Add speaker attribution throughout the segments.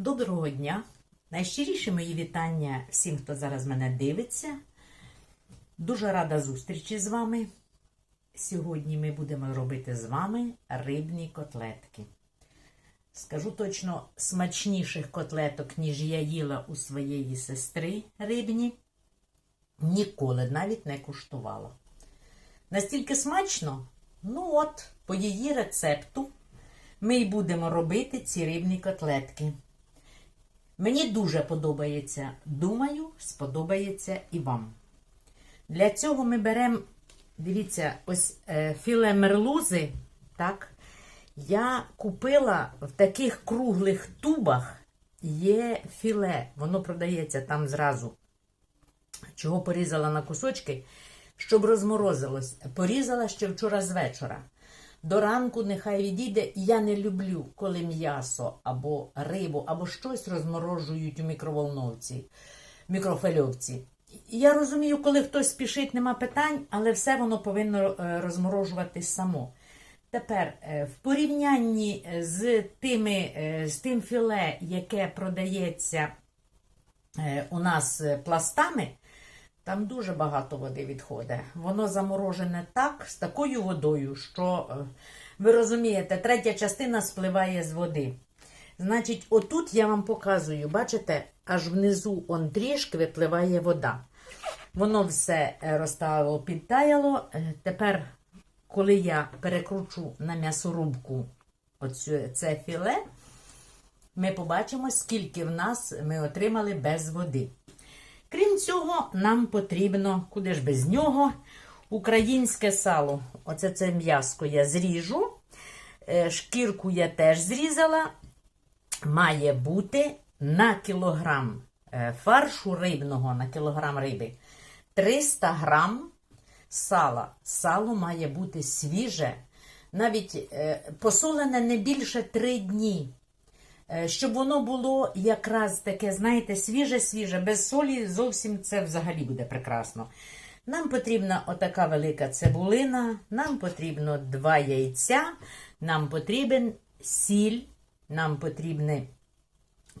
Speaker 1: Доброго дня! Найщиріші мої вітання всім, хто зараз мене дивиться. Дуже рада зустрічі з вами. Сьогодні ми будемо робити з вами рибні котлетки. Скажу точно, смачніших котлеток, ніж я їла у своєї сестри рибні, ніколи навіть не куштувала. Настільки смачно, ну от, по її рецепту, ми й будемо робити ці рибні котлетки. Мені дуже подобається. Думаю, сподобається і вам. Для цього ми беремо, дивіться, ось е, філе мерлузи. Так? Я купила в таких круглих тубах є філе. Воно продається там зразу. Чого порізала на кусочки, щоб розморозилось. Порізала ще вчора з вечора. До ранку нехай відійде. Я не люблю, коли м'ясо або рибу, або щось розморожують у мікроволновці, мікрофильовці. Я розумію, коли хтось спішить, нема питань, але все воно повинно е, розморожувати само. Тепер, е, в порівнянні з, тими, е, з тим філе, яке продається е, у нас е, пластами, там дуже багато води відходить. Воно заморожене так, з такою водою, що, е, ви розумієте, третя частина спливає з води. Значить, отут я вам показую, бачите, аж внизу он трішки випливає вода. Воно все е, розтало, підтаяло. Е, Тепер, коли я перекручу на м'ясорубку оцю, це філе, ми побачимо, скільки в нас ми отримали без води. Крім цього, нам потрібно, куди ж без нього, українське сало. Оце це м'яско я зріжу. Е, Шкірку я теж зрізала. Має бути на кілограм е, фаршу рибного, на кілограм риби 300 грам сала. Сало має бути свіже, навіть е, посолене не більше 3 дні. Е, Щоб воно було якраз таке, знаєте, свіже-свіже, без солі зовсім це взагалі буде прекрасно. Нам потрібна отака велика цибулина, нам потрібно два яйця, нам потрібен сіль, нам потрібний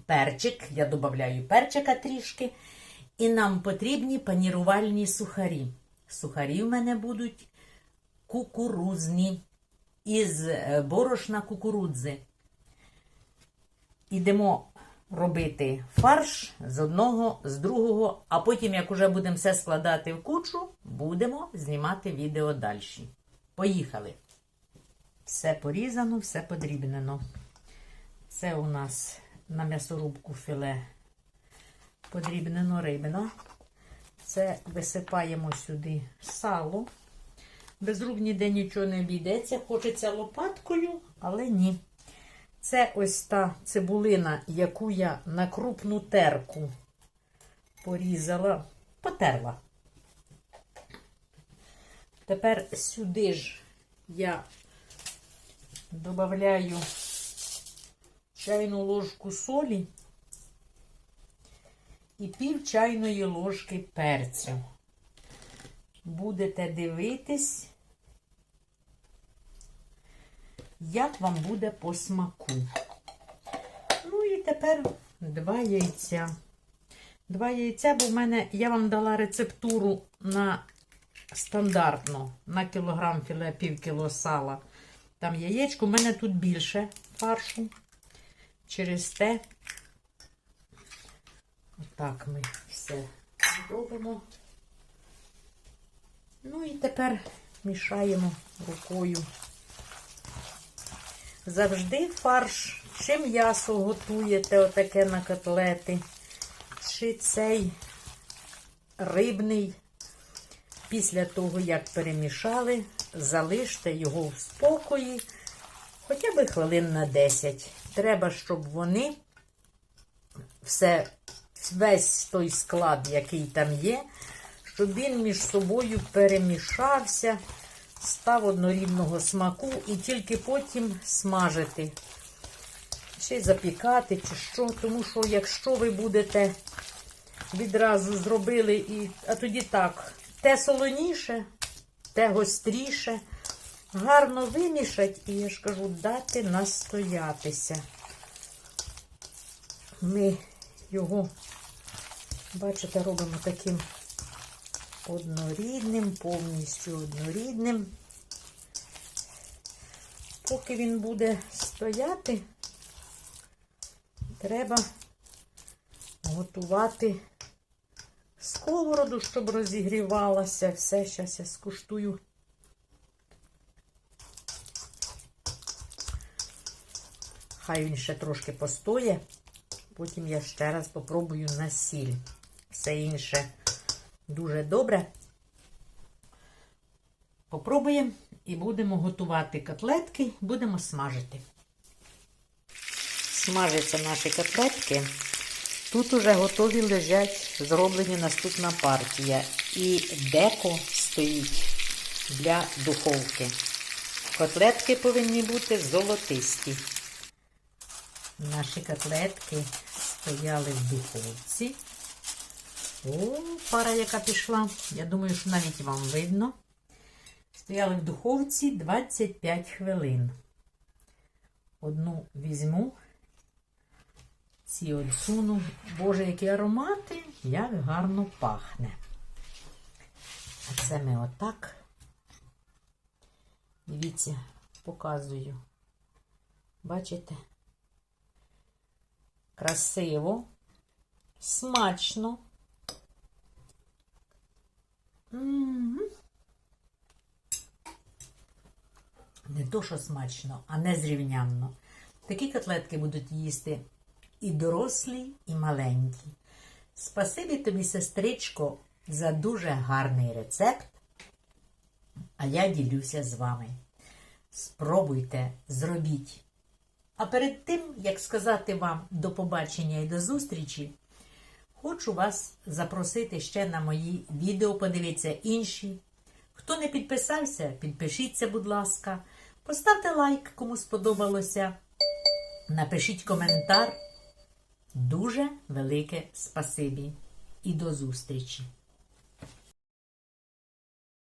Speaker 1: перчик, я додаю перчика трішки, і нам потрібні панірувальні сухарі. Сухарі в мене будуть кукурузні із е, борошна кукурудзи. Ідемо робити фарш з одного, з другого, а потім, як уже будемо все складати в кучу, будемо знімати відео далі. Поїхали. Все порізано, все подрібнено. Це у нас на м'ясорубку філе подрібнено рибно. Це висипаємо сюди сало. Без рук ніде нічого не обійдеться. Хочеться лопаткою, але ні. Це ось та цибулина, яку я на крупну терку порізала, потерла. Тепер сюди ж я додаю чайну ложку солі і пів чайної ложки перцю. Будете дивитись, як вам буде по смаку. Ну і тепер два яйця. Два яйця, бо в мене я вам дала рецептуру на стандартно на кілограм філе пів кіло сала. Там яєчко, у мене тут більше фаршу. Через те, отак ми все робимо. Ну і тепер мішаємо рукою. Завжди фарш, чи м'ясо готуєте отаке на котлети, чи цей рибний. Після того, як перемішали, залиште його в спокої хоча б хвилин на 10. Треба, щоб вони все, весь той склад, який там є, щоб він між собою перемішався, став однорідного смаку і тільки потім смажити. Ще запікати, чи що. Тому що, якщо ви будете відразу зробили, і, а тоді так, те солоніше, те гостріше, гарно вимішать і, я ж кажу, дати настоятися. ми його, бачите, робимо таким однорідним, повністю однорідним. Поки він буде стояти, треба готувати сковороду, щоб розігрівалася. Все, зараз я скуштую. Хай він ще трошки постоє. Потім я ще раз попробую на сіль. Все інше дуже добре. Попробуємо і будемо готувати котлетки, будемо смажити. Смажаться наші котлетки. Тут уже готові лежать, зроблені наступна партія. І деко стоїть для духовки. Котлетки повинні бути золотисті. Наші котлетки стояли в духовці. О, пара яка пішла. Я думаю, що навіть вам видно. Стояли в духовці 25 хвилин. Одну візьму, ці одсуну. Боже, які аромати, як гарно пахне. А це ми отак. Дивіться, показую. Бачите? Красиво, смачно. Не то, що смачно, а незрівнянно. Такі котлетки будуть їсти і дорослі, і маленькі. Спасибі тобі, сестричко, за дуже гарний рецепт. А я ділюся з вами. Спробуйте, зробіть. А перед тим, як сказати вам до побачення і до зустрічі, хочу вас запросити ще на мої відео, подивіться інші. Хто не підписався, підпишіться, будь ласка. Поставте лайк, кому сподобалося. Напишіть коментар. Дуже велике спасибі. І до зустрічі!